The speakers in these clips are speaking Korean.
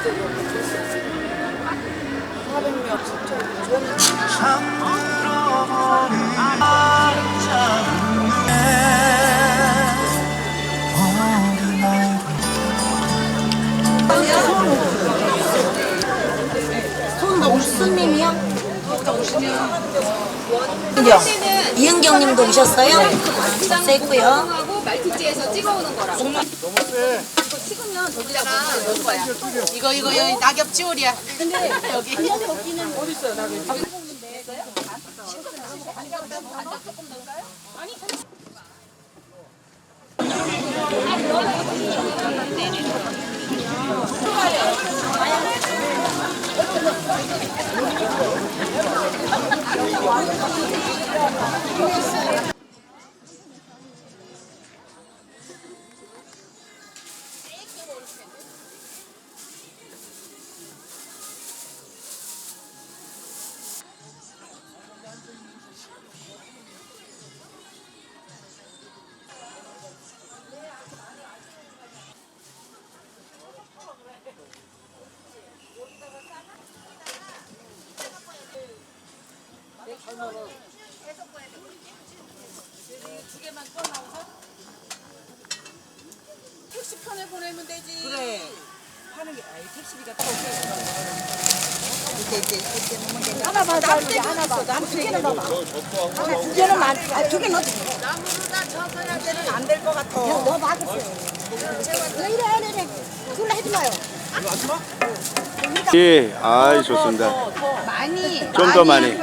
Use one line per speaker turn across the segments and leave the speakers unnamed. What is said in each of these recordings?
400명 진짜 좋은 손 옥수님이요? 이은경 이은경 님도 오셨어요? 세고요.
하고 말티즈에서 찍어오는 거라고.
이거 이거 여기 낙엽 지올이야. 여기. 택시 편에 보내면 되지. 그래. 하는 게 아니 택시비가 또
하나 봐봐 이제 하나 봐. 두 개는 봐봐. 하나 두 개는 안, 아, 두 개는 어떻게?
나무로다 쳐서야 되는 안될 것 같아.
너 봐겠어요. 왜 이래 이래 이래. 그걸 하지 마요.
예, 아이 좋습니다.
많이.
좀더 많이.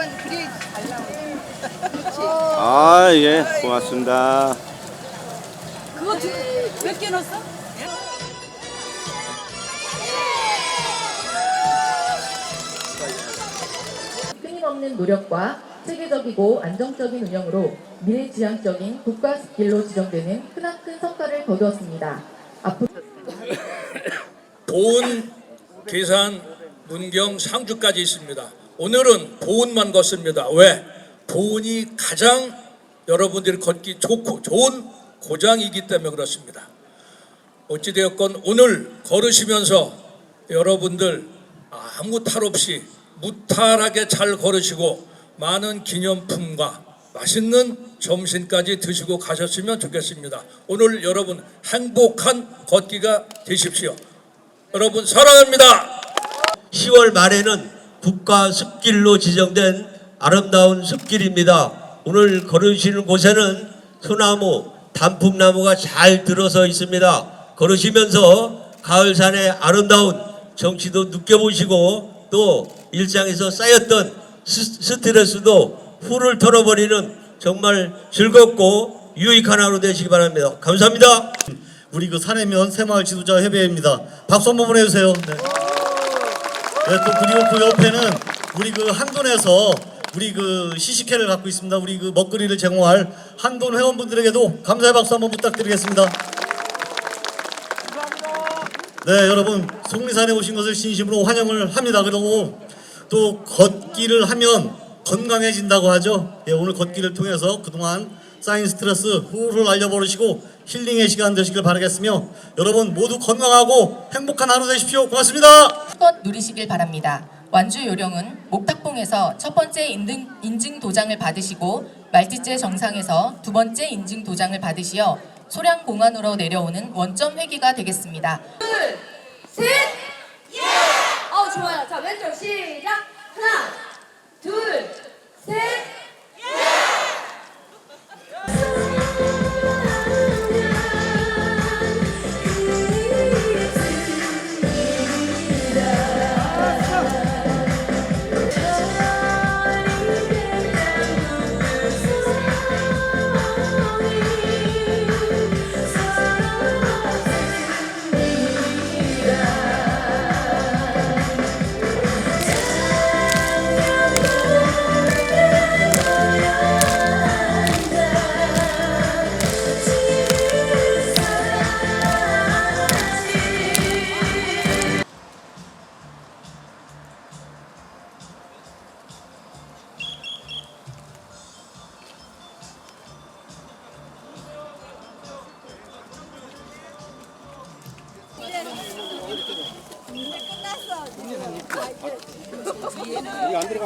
아, 예, 고맙습니다.
그거 몇 개 넣었어?
끊임없는 노력과 체계적이고 안정적인 운영으로 미래지향적인 국가 습길로 지정되는 크나큰 성과를 거두었습니다. 앞으로
보은, 계산, 문경, 상주까지 있습니다. 오늘은 보은만 걷습니다. 왜? 보은이 가장 여러분들이 걷기 좋고 좋은 고장이기 때문에 그렇습니다. 어찌되었건 오늘 걸으시면서 여러분들 아무 탈 없이 무탈하게 잘 걸으시고 많은 기념품과 맛있는 점심까지 드시고 가셨으면 좋겠습니다. 오늘 여러분 행복한 걷기가 되십시오. 여러분 사랑합니다.
10월 말에는 국가 숲길로 지정된 아름다운 숲길입니다. 오늘 걸으시는 곳에는 소나무, 단풍나무가 잘 들어서 있습니다. 걸으시면서 가을산의 아름다운 정취도 느껴보시고 또 일상에서 쌓였던 스- 스트레스도 훌을 털어버리는 정말 즐겁고 유익한 하루 되시기 바랍니다. 감사합니다.
우리 그 산해면 새마을 지도자 협의회입니다. 박수 한번 보내주세요. 네. 네, 또 그리고 그 옆에는 우리 그 한돈에서 우리 그 시식회를 갖고 있습니다. 우리 그 먹거리를 제공할 한돈 회원분들에게도 감사의 박수 한번 부탁드리겠습니다. 네, 여러분 속리산에 오신 것을 진심으로 환영을 합니다. 그리고 또 걷기를 하면 건강해진다고 하죠. 예, 오늘 걷기를 통해서 그동안 쌓인 스트레스 훌훌 날려버리시고 힐링의 시간 되시길 바라겠으며 여러분 모두 건강하고 행복한 하루 되십시오. 고맙습니다.
것 누리시길 바랍니다. 완주 요령은 목탁봉에서 첫 번째 인증, 인증 도장을 받으시고 말티제 정상에서 두 번째 인증 도장을 받으시어 소량 공안으로 내려오는 원점 회기가 되겠습니다.
셋! 예! 어, 좋아요. 자, 왼쪽 시작. 하나, 둘, 셋!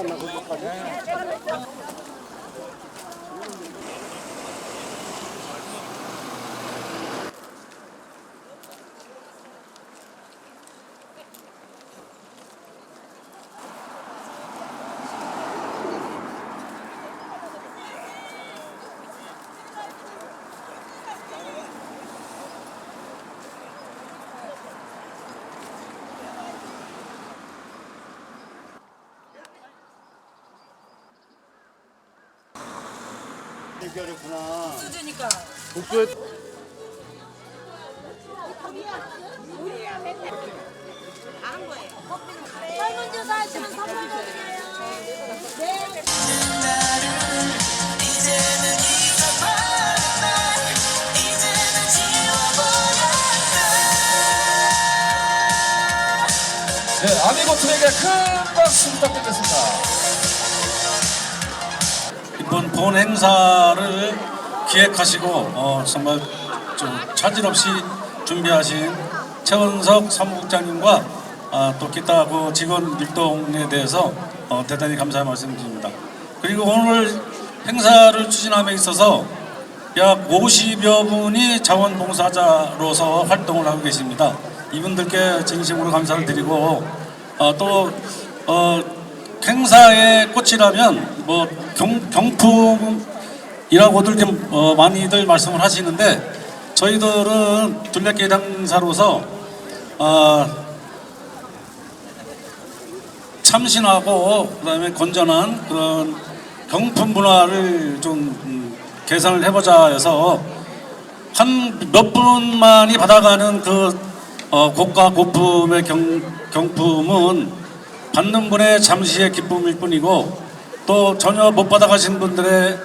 안 나고 똑같아?
설문조사 하시면 선물 드릴게요. 네.
네, 아미고트에게 큰 박수 부탁드리겠습니다.
본 행사를 기획하시고 어, 정말 좀 차질 없이 준비하신 최원석 사무국장님과 아, 또 기타 그 직원 일동에 대해서 어, 대단히 감사의 말씀드립니다. 그리고 오늘 행사를 추진함에 있어서 약 50여 분이 자원봉사자로서 활동을 하고 계십니다. 이분들께 진심으로 감사를 드리고 어, 또 어, 행사의 꽃이라면 뭐 경, 경품이라고들 이렇게 어, 많이들 말씀을 하시는데 저희들은 둘레길 행사로서 어, 참신하고 그다음에 건전한 그런 경품 문화를 좀 음, 개선을 해보자 해서 한 몇 분만이 받아가는 그 어, 고가 고품의 경, 경품은 받는 분의 잠시의 기쁨일 뿐이고 또 전혀 못 받아가신 분들의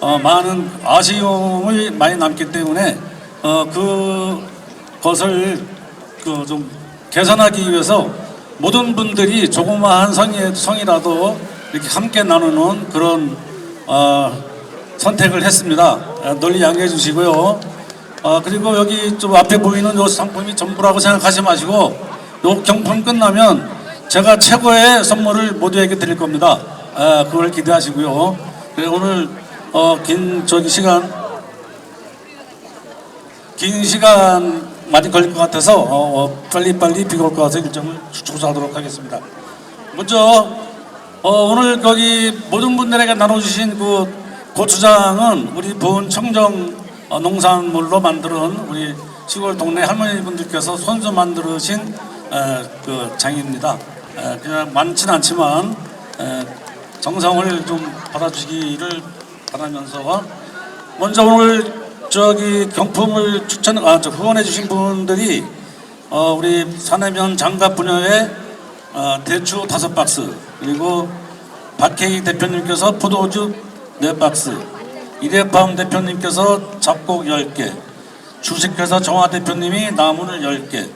어, 많은 아쉬움이 많이 남기 때문에 어, 그것을 그 좀 개선하기 위해서 모든 분들이 조그마한 성의, 성이라도 이렇게 함께 나누는 그런 어, 선택을 했습니다. 어, 널리 양해해 주시고요. 어, 그리고 여기 좀 앞에 보이는 요 상품이 전부라고 생각하지 마시고 요 경품 끝나면 제가 최고의 선물을 모두에게 드릴 겁니다. 아, 그걸 기대하시고요. 그리고 오늘 어, 긴 저기 시간 긴 시간 많이 걸릴 것 같아서 어, 어, 빨리빨리 비가 올 것 같아서 일정을 조사하도록 하겠습니다. 먼저 어, 오늘 거기 모든 분들에게 나눠주신 그 고추장은 우리 보은 청정 어, 농산물로 만드는 우리 시골 동네 할머니분들께서 손수 만들으신 에, 그 장입니다. 에, 그냥 많지는 않지만 에, 정성을 좀 받아주시기를 바라면서 먼저 오늘 저기 경품을 추천 아 저 후원해 주신 분들이 어, 우리 사내면 장갑 분야에 어, 대추 다섯 박스 그리고 박혜희 대표님께서 포도주 네 박스 이대팜 대표님께서 잡곡 열개 주식회사 정화 대표님이 나무를 열개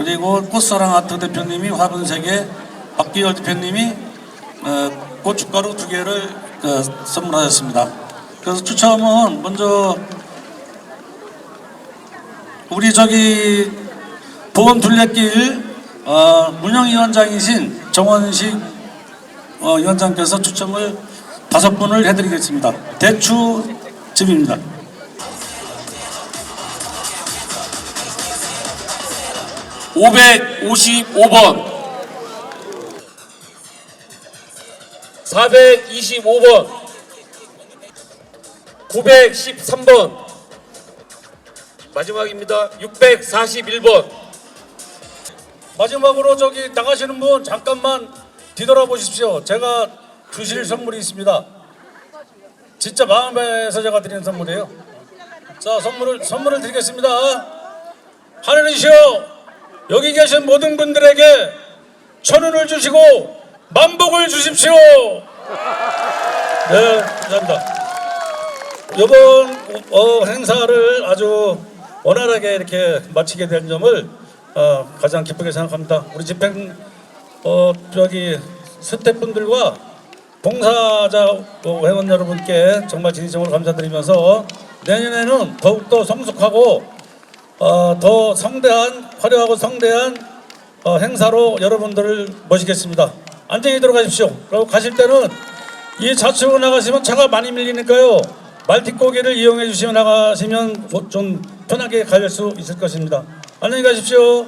그리고 꽃사랑 아트 대표님이 화분 세개 박기열 대표님이 어, 고춧가루 두 개를 어, 선물하셨습니다. 그래서 추첨은 먼저 우리 저기 보건 둘레길 어, 운영위원장이신 정원식 어, 위원장께서 추첨을 다섯 분을 해드리겠습니다. 대추집입니다.
오백오십오 번 425번 913번 마지막입니다. 641번
마지막으로 저기 나가시는 분 잠깐만 뒤돌아보십시오. 제가 주실 선물이 있습니다. 진짜 마음에서 제가 드리는 선물이에요. 자 선물을 선물을 드리겠습니다. 하늘이시여 여기 계신 모든 분들에게 천운을 주시고 만복을 주십시오. 네 감사합니다. 이번 어, 행사를 아주 원활하게 이렇게 마치게 된 점을 어, 가장 기쁘게 생각합니다. 우리 집행 어, 저기 스태프분들과 봉사자 어, 회원 여러분께 정말 진심으로 감사드리면서 내년에는 더욱더 성숙하고 어, 더 성대한 화려하고 성대한 어, 행사로 여러분들을 모시겠습니다. 안전히 들어가십시오. 그리고 가실 때는 이 좌측으로 나가시면 차가 많이 밀리니까요. 말티고개를 이용해 주시면 나가시면 좀 편하게 갈수 있을 것입니다. 안녕히 가십시오.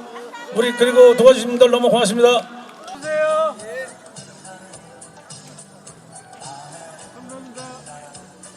우리 그리고 도와주신 분들 너무 고맙습니다.